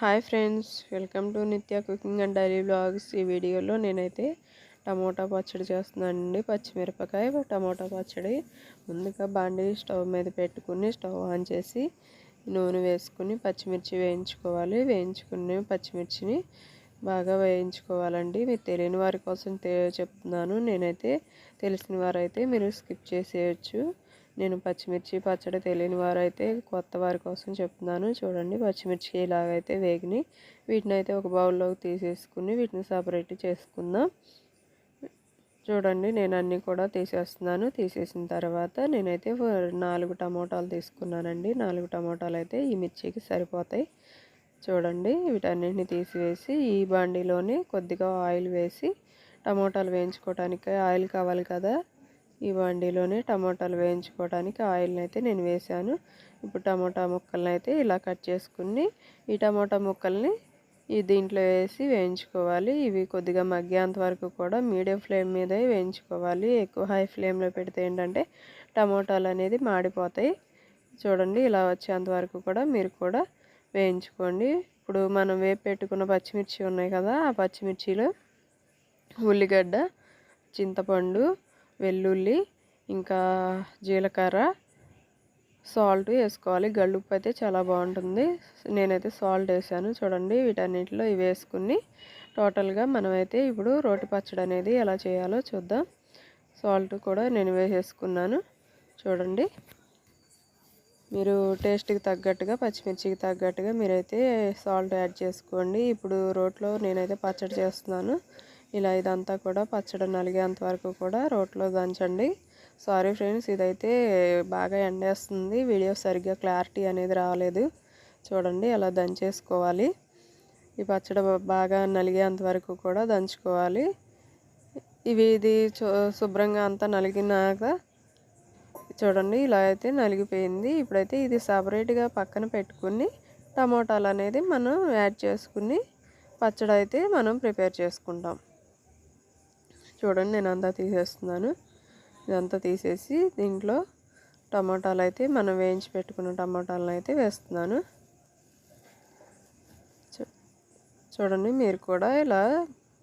Hi friends welcome to Nitya cooking and daily blogs. ఈ వీడియోలో నేనైతే టమోటా పచ్చడి చేస్తున్నానండి. పచ్చిమిరపకాయ టమోటా పచ్చడి. ముందుగా బాండీ స్టవ్ మీద పెట్టుకుని స్టవ్ ఆన్ చేసి నూనె వేసుకుని పచ్చిమిర్చి వేయించుకోవాలి. వేయించుకుని పచ్చిమిర్చిని బాగా వేయించుకోవాలండి. మీరు తెలియని వారి కోసం చెప్తున్నాను. నేనైతే తెలిసిన వారైతే మీరు స్కిప్ చేసేయచ్చు. నేను పచ్చిమిర్చి పచ్చడి తెలియని వారైతే కొత్త వారి కోసం చెప్తున్నాను. చూడండి పచ్చిమిర్చి ఇలాగైతే వేగిని వీటిని అయితే ఒక బౌల్లోకి తీసేసుకుని వీటిని సపరేట్ చేసుకుందాం. చూడండి నేను అన్నీ కూడా తీసేస్తున్నాను. తీసేసిన తర్వాత నేనైతే నాలుగు టమోటాలు తీసుకున్నానండి. నాలుగు టమోటాలు అయితే ఈ మిర్చికి సరిపోతాయి. చూడండి వీటన్నిటిని తీసివేసి ఈ బండిలోనే కొద్దిగా ఆయిల్ వేసి టమోటాలు వేయించుకోవడానికి ఆయిల్ కావాలి కదా. ఈ వండిలోనే టమాటాలు వేయించుకోవడానికి ఆయిల్ని అయితే నేను వేసాను ఇప్పుడు టమాటా ముక్కల్ని అయితే ఇలా కట్ చేసుకుని ఈ టమాటా ముక్కల్ని ఈ దీంట్లో వేసి వేయించుకోవాలి. ఇవి కొద్దిగా మగ్గేంత వరకు కూడా మీడియం ఫ్లేమ్ మీదే వేయించుకోవాలి. ఎక్కువ హై ఫ్లేమ్లో పెడితే ఏంటంటే టమోటాలు అనేది మాడిపోతాయి. చూడండి ఇలా వచ్చేంత వరకు కూడా మీరు కూడా వేయించుకోండి. ఇప్పుడు మనం వేపు పెట్టుకున్న పచ్చిమిర్చి ఉన్నాయి కదా ఆ పచ్చిమిర్చిలో ఉల్లిగడ్డ చింతపండు వెల్లుల్లి ఇంకా జీలకర్ర సాల్ట్ వేసుకోవాలి. గళ్ళుప్పు అయితే చాలా బాగుంటుంది. నేనైతే సాల్ట్ వేసాను. చూడండి వీటన్నిటిలో ఇవి వేసుకుని టోటల్గా మనమైతే ఇప్పుడు రోటి పచ్చడి అనేది ఎలా చేయాలో చూద్దాం. సాల్ట్ కూడా నేను వేసేసుకున్నాను. చూడండి మీరు టేస్ట్కి తగ్గట్టుగా పచ్చిమిర్చికి తగ్గట్టుగా మీరైతే సాల్ట్ యాడ్ చేసుకోండి. ఇప్పుడు రోట్లో నేనైతే పచ్చడి చేస్తున్నాను. ఇలా ఇదంతా కూడా పచ్చడి నలిగేంత వరకు కూడా రోట్లో దంచండి. సారీ ఫ్రెండ్స్ ఇదైతే బాగా ఎండేస్తుంది. వీడియో సరిగ్గా క్లారిటీ అనేది రాలేదు. చూడండి అలా దంచేసుకోవాలి. ఈ పచ్చడి బాగా నలిగేంత వరకు కూడా దంచుకోవాలి. ఇవి ఇది శుభ్రంగా అంతా నలిగినాక చూడండి ఇలా అయితే నలిగిపోయింది. ఇప్పుడైతే ఇది సపరేట్గా పక్కన పెట్టుకుని టమోటాలు అనేది మనం యాడ్ చేసుకుని పచ్చడి అయితే మనం ప్రిపేర్ చేసుకుంటాం. చూడండి నేను అంతా తీసేస్తున్నాను. ఇదంతా తీసేసి దీంట్లో టమాటాలు అయితే మనం వేయించి పెట్టుకున్న టమాటాలను అయితే వేస్తున్నాను చూడండి మీరు కూడా ఇలా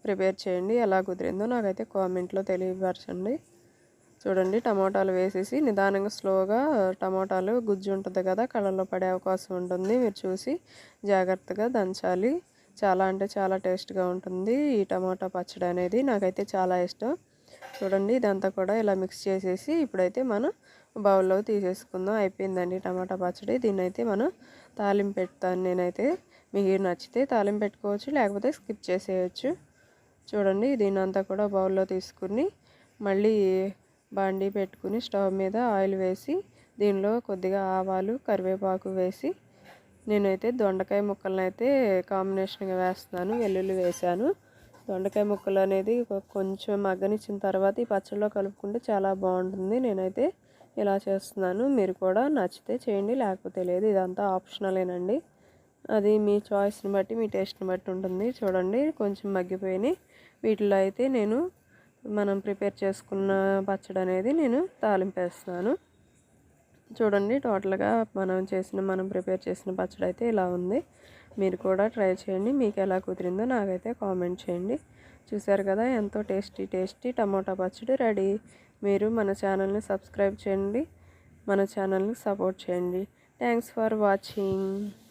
ప్రిపేర్ చేయండి ఎలా కుదిరిందో నాకైతే కామెంట్లో తెలియపరచండి. చూడండి టమాటాలు వేసేసి నిదానంగా స్లోగా టమాటాలు గుజ్జు ఉంటుంది కదా కళ్ళలో పడే అవకాశం ఉంటుంది మీరు చూసి జాగ్రత్తగా దంచాలి. చాలా అంటే చాలా టేస్ట్గా ఉంటుంది. ఈ టమాటా పచ్చడి అనేది నాకైతే చాలా ఇష్టం. చూడండి ఇదంతా కూడా ఇలా మిక్స్ చేసేసి ఇప్పుడైతే మనం బౌల్లో తీసేసుకుందాం. అయిపోయిందండి టమాటా పచ్చడి. దీన్ని అయితే మనం తాలింపు పెడతాను. నేనైతే మీకు నచ్చితే తాలింపు పెట్టుకోవచ్చు లేకపోతే స్కిప్ చేసేయచ్చు. చూడండి దీన్ని అంతా కూడా బౌల్లో తీసుకుని మళ్ళీ బాండీ పెట్టుకుని స్టవ్ మీద ఆయిల్ వేసి దీనిలో కొద్దిగా ఆవాలు కరివేపాకు వేసి నేనైతే దొండకాయ ముక్కలను అయితే కాంబినేషన్గా వేస్తున్నాను వెల్లుల్లి వేసాను దొండకాయ ముక్కలు అనేది కొంచెం మగ్గనిచ్చిన తర్వాత ఈ పచ్చడిలో కలుపుకుంటే చాలా బాగుంటుంది. నేనైతే ఇలా చేస్తున్నాను. మీరు కూడా నచ్చితే చేయండి లేకపోతే లేదు ఇదంతా ఆప్షనలేనండి. అది మీ చాయిస్ని బట్టి మీ టేస్ట్ని బట్టి ఉంటుంది. చూడండి కొంచెం మగ్గిపోయినాయి. వీటిలో అయితే నేను మనం ప్రిపేర్ చేసుకున్న పచ్చడి అనేది నేను తాలింపేస్తున్నాను చూడండి టోటల్గా మనం చేసిన మనం ప్రిపేర్ చేసిన పచ్చడి అయితే ఇలా ఉంది. మీరు కూడా ట్రై చేయండి. మీకు ఎలా కుదిరిందో నాకైతే కామెంట్ చేయండి. చూసారు కదా ఎంతో టేస్టీ టేస్టీ టమోటా పచ్చడి రెడీ. మీరు మన ఛానల్ని సబ్స్క్రైబ్ చేయండి. మన ఛానల్ని సపోర్ట్ చేయండి. Thanks for watching.